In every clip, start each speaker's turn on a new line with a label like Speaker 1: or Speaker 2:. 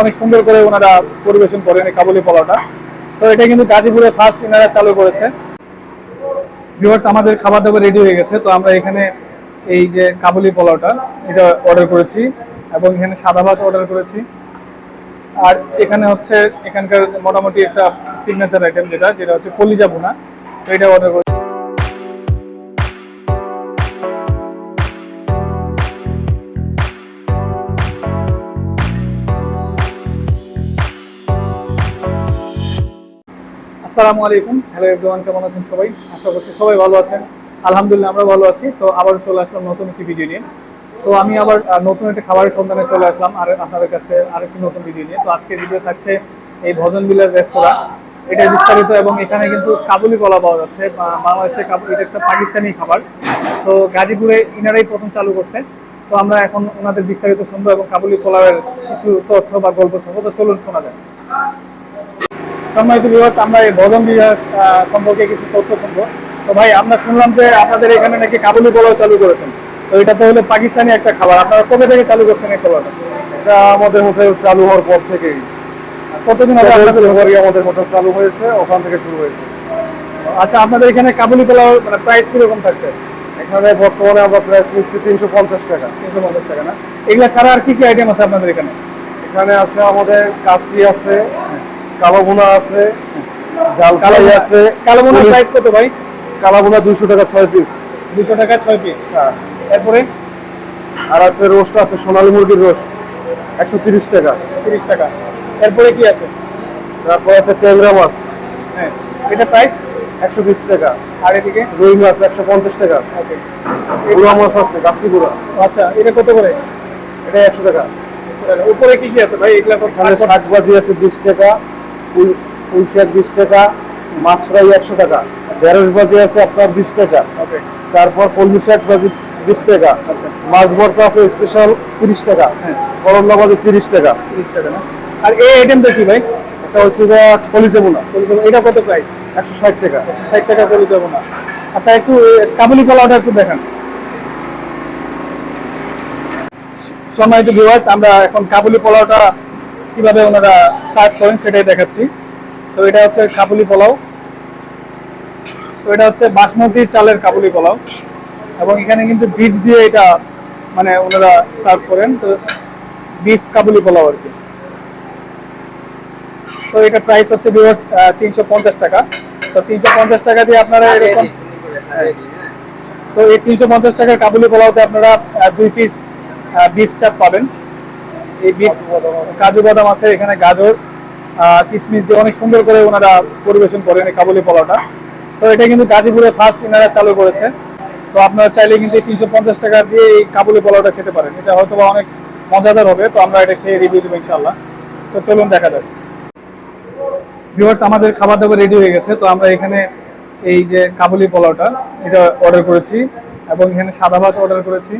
Speaker 1: অনেক সুন্দর করে ওনারা পরিবেশন করেন এই কাবুলি পোলাওটা। তো এটা কিন্তু গাজীপুরে ফার্স্ট এনারা চালু করেছে। ভিউয়ার্স আমাদের খাবার দাবার রেডি হয়ে গেছে, তো আমরা এখানে এই যে কাবুলি পোলাওটা, এটা অর্ডার করেছি এবং এখানে সাদা ভাত অর্ডার করেছি। আর এখানে হচ্ছে এখানকার মোটামুটি একটা সিগনেচার আইটেম যেটা যেটা হচ্ছে কলিজা বোনা এটা অর্ডার আসসালামু আলাইকুম। হ্যালো এভরিওয়ান কেমন আছেন সবাই? আশা করছি সবাই ভালো আছেন। আলহামদুলিল্লাহ, আমরা ভালো আছি। তো আবার চলে আসলাম নতুন একটি ভিডিও নিয়ে। তো আমি আবার নতুন একটা খাবারের সন্ধানে চলে আসলাম আর আপনাদের কাছে আরেকটি নতুন ভিডিও নিয়ে। তো আজকে ভিডিও থাকছে এই ভজন বিলাস রেস্তোরাঁ। এটা বিস্তারিত এবং এখানে কিন্তু কাবুলি কলা পাওয়া যাচ্ছে। বাংলাদেশে কাবুলি, এটা একটা পাকিস্তানি খাবার। তো গাজীপুরে ইনারাই প্রথম চালু করছে। তো আমরা এখন ওনাদের বিস্তারিত শুনব এবং কাবুলি কলার কিছু তথ্য বা গল্প শুনব। তো চলুন শোনা যায় সম্মানিত ভিউয়ার্স আমরা এই বিলাস আহ, সম্পর্কে কিছু তথ্য শুনব। তো ভাই আমরা শুনলাম যে আপনাদের এখানে নাকি কাবুলি পোলাও চালু করেছেন। তো এটা তো হলো পাকিস্তানি একটা খাবার। আপনারা কবে থেকে চালু করছেন এই পোলাওটা?
Speaker 2: এটা আমাদের হোটেল চালু হওয়ার পর থেকেই।
Speaker 1: কতদিন আগে আপনাদের
Speaker 2: আমাদের হোটেল চালু হয়েছে ওখান থেকে শুরু হয়েছে।
Speaker 1: আচ্ছা আপনাদের এখানে কাবুলি পোলাও মানে প্রাইস কীরকম থাকছে?
Speaker 2: এখানে বর্তমানে আমরা প্রাইস নিচ্ছি তিনশো পঞ্চাশ টাকা।
Speaker 1: তিনশো পঞ্চাশ টাকা না? এগুলা ছাড়া আর কি কি আইটেম আছে আপনাদের এখানে?
Speaker 2: এখানে আছে আমাদের কাচ্চি আছে কালো আছে জাল কালাই আছে।
Speaker 1: কালো মনে প্রাইস কত ভাই?
Speaker 2: কালো ভুনা দুইশো টাকা ছয় পিস
Speaker 1: দুশো টাকা ছয় পিস
Speaker 2: হ্যাঁ।
Speaker 1: এরপরে?
Speaker 2: আর আছে রোস্ট আছে সোনালী মুরগির রোস্ট একশো তিরিশ টাকা।
Speaker 1: তিরিশ টাকা। এরপরে কি আছে?
Speaker 2: তারপর আছে ট্যাংরা মাছ।
Speaker 1: হ্যাঁ। এটা প্রাইস
Speaker 2: একশো বিশ টাকা।
Speaker 1: আর এদিকে?
Speaker 2: রুই মাছ একশো পঞ্চাশ টাকা।
Speaker 1: ওকে।
Speaker 2: গুড়া মাছ আছে গাছলি গুড়া
Speaker 1: আচ্ছা এটা কত করে?
Speaker 2: এটা একশো টাকা।
Speaker 1: উপরে কি কি আছে ভাই? এগুলা
Speaker 2: শাক ভাজি আছে বিশ টাকা। পুঁই পুঁই বিশ টাকা মাছ ফ্রাই একশো টাকা। ঢেঁড়স ভাজি আছে আপনার বিশ টাকা। তারপর কলমি শাক ভাজি বিশ টাকা।
Speaker 1: আচ্ছা।
Speaker 2: মাছ ভর্তা আছে স্পেশাল তিরিশ টাকা।
Speaker 1: হ্যাঁ।
Speaker 2: করল্লা ভাজি তিরিশ টাকা।
Speaker 1: তিরিশ টাকা না? আর এই আইটেমটা কি ভাই?
Speaker 2: এটা হচ্ছে যে কলিজা বোনা
Speaker 1: কলিজাবো এটা কত প্রাইস
Speaker 2: একশো ষাট টাকা।
Speaker 1: ষাট টাকা কলিজাবো না আচ্ছা একটু কাবুলি পোলাওটা একটু দেখান। সম্মানিত ভিউয়ার্স আমরা এখন কাবুলি পোলাওটা কীভাবে ওনারা সার্ভ করেন সেটাই দেখাচ্ছি। তো এটা হচ্ছে কাবুলি পোলাও। তো এটা হচ্ছে বাসমতি চালের কাবুলি পোলাও। এবং এখানে কিন্তু বিফ দিয়ে এটা মানে ওনারা সার্ভ করেন। তো বিফ কাবুলি পোলাও আর কি। তো এটা প্রাইস হচ্ছে ভিউয়ার্স তিনশো পঞ্চাশ টাকা। তো তিনশো পঞ্চাশ টাকা দিয়ে আপনারা এরকম তো এই তিনশো পঞ্চাশ টাকার কাবুলি পোলাওতে আপনারা দুই পিস বিফ চাপ পাবেন। এই কাজু বাদাম আছে এখানে, গাজর কিশমিশ দিয়ে অনেক সুন্দর করে ওনারা পরিবেশন করেন এই কাবুলি পোলাওটা তো এটা কিন্তু গাজীপুরে ফার্স্ট এনারা চালু করেছে। তো আপনারা চাইলে কিন্তু তিনশো পঞ্চাশ টাকা দিয়ে এই কাবুলি পোলাওটা খেতে পারেন। এটা হয়তো অনেক মজাদার হবে, তো আমরা এটা খেয়ে রিভিউ দেবো ইনশাল্লাহ তো চলুন দেখা যাক। ভিউয়ার্স আমাদের খাবার দাবার রেডি হয়ে গেছে, তো আমরা এখানে এই যে কাবুলি পোলাওটা এটা অর্ডার করেছি এবং এখানে সাদা ভাত অর্ডার করেছি।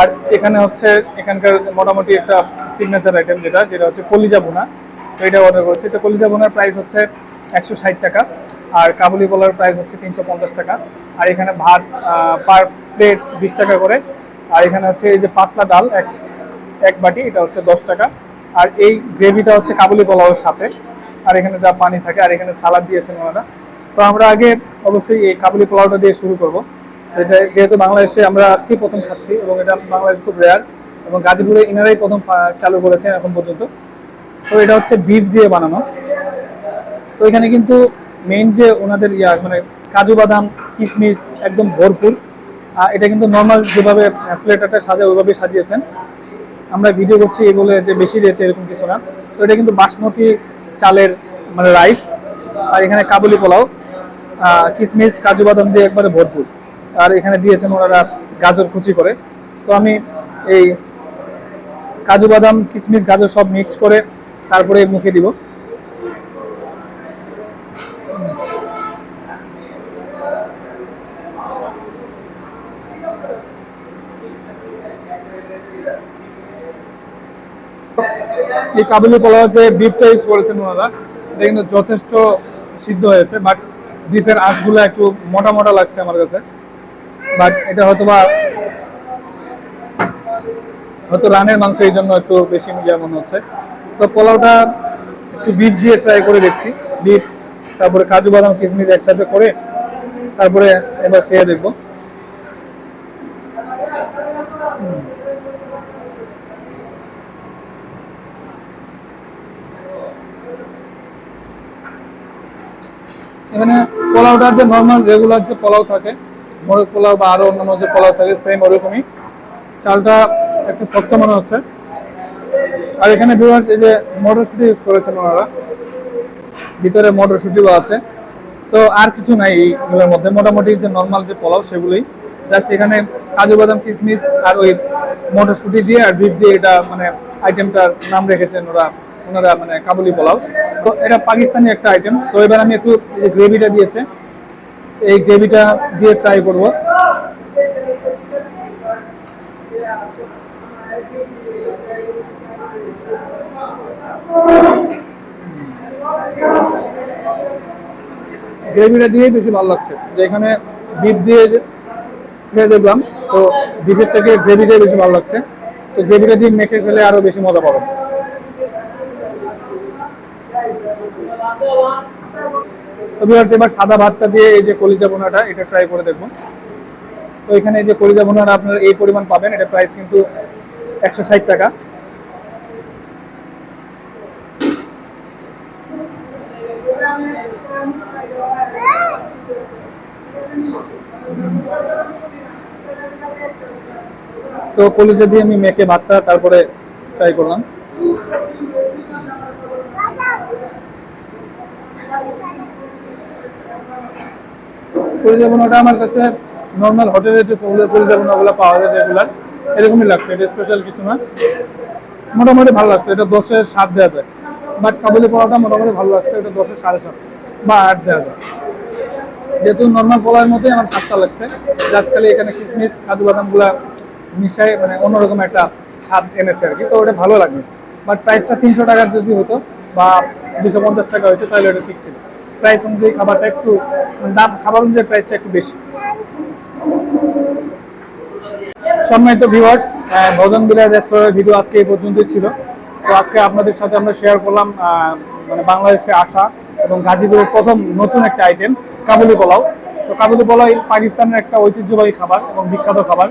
Speaker 1: আর এখানে হচ্ছে এখানকার মোটামুটি একটা সিগনেচার আইটেম যেটা যেটা হচ্ছে কলিজা ভুনা তো এটা অর্ডার করেছি। তো কলিজা ভুনার প্রাইস হচ্ছে একশো ষাট টাকা আর কাবুলি পোলার প্রাইস হচ্ছে তিনশো পঞ্চাশ টাকা। আর এখানে ভাত পার প্লেট বিশ টাকা করে। আর এখানে হচ্ছে এই যে পাতলা ডাল, এক এক বাটি, এটা হচ্ছে দশ টাকা। আর এই গ্রেভিটা হচ্ছে কাবুলি পোলাওয়ের সাথে। আর এখানে যা পানি থাকে, আর এখানে সালাদ দিয়েছেন ওনারা। তো আমরা আগে অবশ্যই এই কাবুলি পোলাওটা দিয়ে শুরু করব। এটা যেহেতু বাংলাদেশে আমরা আজকেই প্রথম খাচ্ছি এবং এটা বাংলাদেশ খুব রেয়ার এবং গাজীপুরে ইনারাই প্রথম চালু করেছেন এখন পর্যন্ত। তো এটা হচ্ছে বিফ দিয়ে বানানো। তো এখানে কিন্তু মেইন যে ওনাদের ইয়া মানে কাজু বাদাম কিশমিশ একদম ভরপুর। আর এটা কিন্তু নর্মাল যেভাবে প্লেটারটা সাজা ওইভাবে সাজিয়েছেন। আমরা ভিডিও করছি এই বলে যে বেশি দিয়েছে এরকম কিছু না। তো এটা কিন্তু বাসমতি চালের মানে রাইস আর এখানে কাবুলি পোলাও। কিশমিশ কাজু বাদাম দিয়ে একবারে ভরপুর। আর এখানে দিয়েছেন ওনারা গাজর কুচি করে। তো আমি এই কাজু বাদাম কিশমিশ গাজর সব মিক্সড করে তারপরে মুখে দিব। এই কাবুলি পোলাও যে বিফটা ইউজ করেছেন ওনারা, এটা কিন্তু যথেষ্ট সিদ্ধ হয়েছে বাট বিফের আঁশগুলো একটু মোটা মোটা লাগছে আমার কাছে। বাট এটা হয়তো বা হয়তো রানের মাংস এই জন্য একটু বেশি মিডিয়া মনে হচ্ছে। তো পোলাওটা একটু বিট দিয়ে ট্রাই করে দেখছি। বিট তারপরে কাজু বাদাম কিশমিশ একসাথে করে তারপরে এবার খেয়ে দেখব। এখানে পোলাওটার যে নর্মাল রেগুলার যে পোলাও থাকে মোরগ পোলাও বা আরও অন্যান্য যে পোলাও থাকে সেম ওরকমই। চালটা একটু শক্ত মনে হচ্ছে। আর এখানে ভিউয়ার্স এই যে মটরশুটি ইউজ করেছেন ওনারা, ভিতরে মটরশুটিও আছে। তো আর কিছু নাই এইগুলোর মধ্যে। মোটামুটি যে নর্মাল যে পোলাও, সেগুলোই। জাস্ট এখানে কাজু বাদাম কিশমিশ আর ওই মটরশুটি দিয়ে আর বিট দিয়ে এটা মানে আইটেমটার নাম রেখেছেন ওরা, ওনারা মানে কাবুলি পোলাও। তো এটা পাকিস্তানি একটা আইটেম তো এবার আমি একটু গ্রেভিটা দিয়েছে। এই গ্রেভিটা দিয়ে ট্রাই করব। গ্রেভিটা দিয়ে বেশি ভালো লাগছে। যে এখানে বিফ দিয়ে খেয়ে দেখলাম, তো বিফের থেকে গ্রেভিটাই বেশি ভালো লাগছে। তো গ্রেভিটা দিয়ে মেখে খেলে আরও বেশি মজা পাবেন এবার সাদা ভাতটা দিয়ে এই যে কলিজা বোনাটা এটা ট্রাই করে দেখুন তো এখানে এই যে কলিজা বোনাটা আপনারা এই পরিমাণ পাবেন, এটা প্রাইস কিন্তু একশো ষাট টাকা। তো কলিজা দিয়ে আমি মেখে ভাতটা তারপরে ট্রাই করলাম। বোনাটা আমার কাছে নর্মাল হোটেলে যে বোনাগুলো পাওয়া যায় রেগুলার এরকমই লাগছে, এটা স্পেশাল কিছু না। মোটামুটি ভালো লাগছে, এটা দশের সাত দেওয়া যায়। বাট কাবুলি পোলাওটা মোটামুটি ভালো লাগছে, এটা দশের সাড়ে সাত বা আট দেওয়া যায়। যেহেতু নর্মাল পোলাওয়ের মধ্যেই আমার সাতটা লাগছে, জাস্ট খালি এখানে কিশমিশ কাজু বাদামগুলা মিশাই মানে অন্যরকম একটা স্বাদ এনেছে আর কি, তো ওটা ভালো লাগবে বাট প্রাইসটা তিনশো টাকার যদি হতো বা দুশো পঞ্চাশ টাকা হতো তাহলে ওটা ঠিক ছিল। প্রাইস অনুযায়ী খাবারটা একটু মানে দাম, খাবার অনুযায়ী প্রাইসটা একটু বেশি। সম্মানিত ভিউয়ার্স ভজন বিলাস রেস্তোরাঁর ভিডিও আজকে এই পর্যন্তই ছিল। তো আজকে আপনাদের সাথে আমরা শেয়ার করলাম মানে বাংলাদেশে আসা এবং গাজীপুরের প্রথম নতুন একটা আইটেম কাবুলি পোলাও। তো কাবুলি পোলাও পাকিস্তানের একটা ঐতিহ্যবাহী খাবার এবং বিখ্যাত খাবার।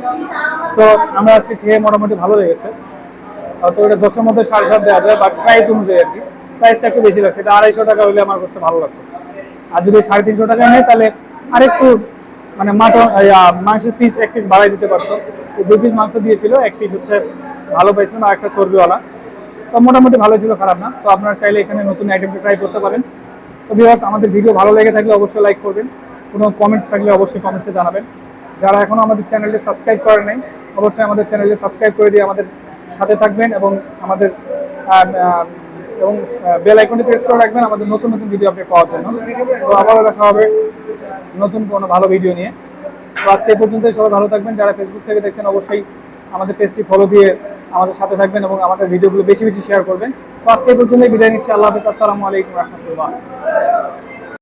Speaker 1: তো আমরা আজকে খেয়ে মোটামুটি ভালো লেগেছে। তো এটা দশের মধ্যে সাড়ে সাত দেওয়া যায় বাট প্রাইস অনুযায়ী আর কি। প্রাইসটা একটু বেশি লাগছে। এটা আড়াইশো টাকা হলে আমার কাছে ভালো লাগতো। আর যদি সাড়ে তিনশো টাকা নেয়, তাহলে আরেকটু মানে মাটন মাংসের পিস এক পিস বাড়াই দিতে পারতো। দুই পিস মাংস দিয়েছিল, এক পিস হচ্ছে ভালো পাইছিলাম আর একটা চর্বিওয়ালা। তো মোটামুটি ভালো ছিল, খারাপ না। তো আপনারা চাইলে এখানে নতুন আইটেমটা ট্রাই করতে পারেন। তো ভিউয়ার্স আমাদের ভিডিও ভালো লেগে থাকলে অবশ্যই লাইক করবেন। কোনো কমেন্টস থাকলে অবশ্যই কমেন্টসে জানাবেন। যারা এখনও আমাদের চ্যানেলটি সাবস্ক্রাইব করে নেই, অবশ্যই আমাদের চ্যানেলটি সাবস্ক্রাইব করে দিয়ে আমাদের সাথে থাকবেন এবং আমাদের এবং বেল আইকনটি প্রেস করে রাখবেন আমাদের নতুন নতুন ভিডিও আপনি পাওয়ার জন্য। তো আবারও দেখা হবে নতুন কোনো ভালো ভিডিও নিয়ে। তো আজকে পর্যন্ত সবাই ভালো থাকবেন। যারা ফেসবুক থেকে দেখছেন, অবশ্যই আমাদের পেজটি ফলো দিয়ে আমাদের সাথে থাকবেন এবং আমাদের ভিডিওগুলো বেশি বেশি শেয়ার করবেন। তো আজকে পর্যন্ত বিদায় নিচ্ছি। আল্লাহ হাফিজ। আসসালামু আলাইকুম রহমতুল্লাহ।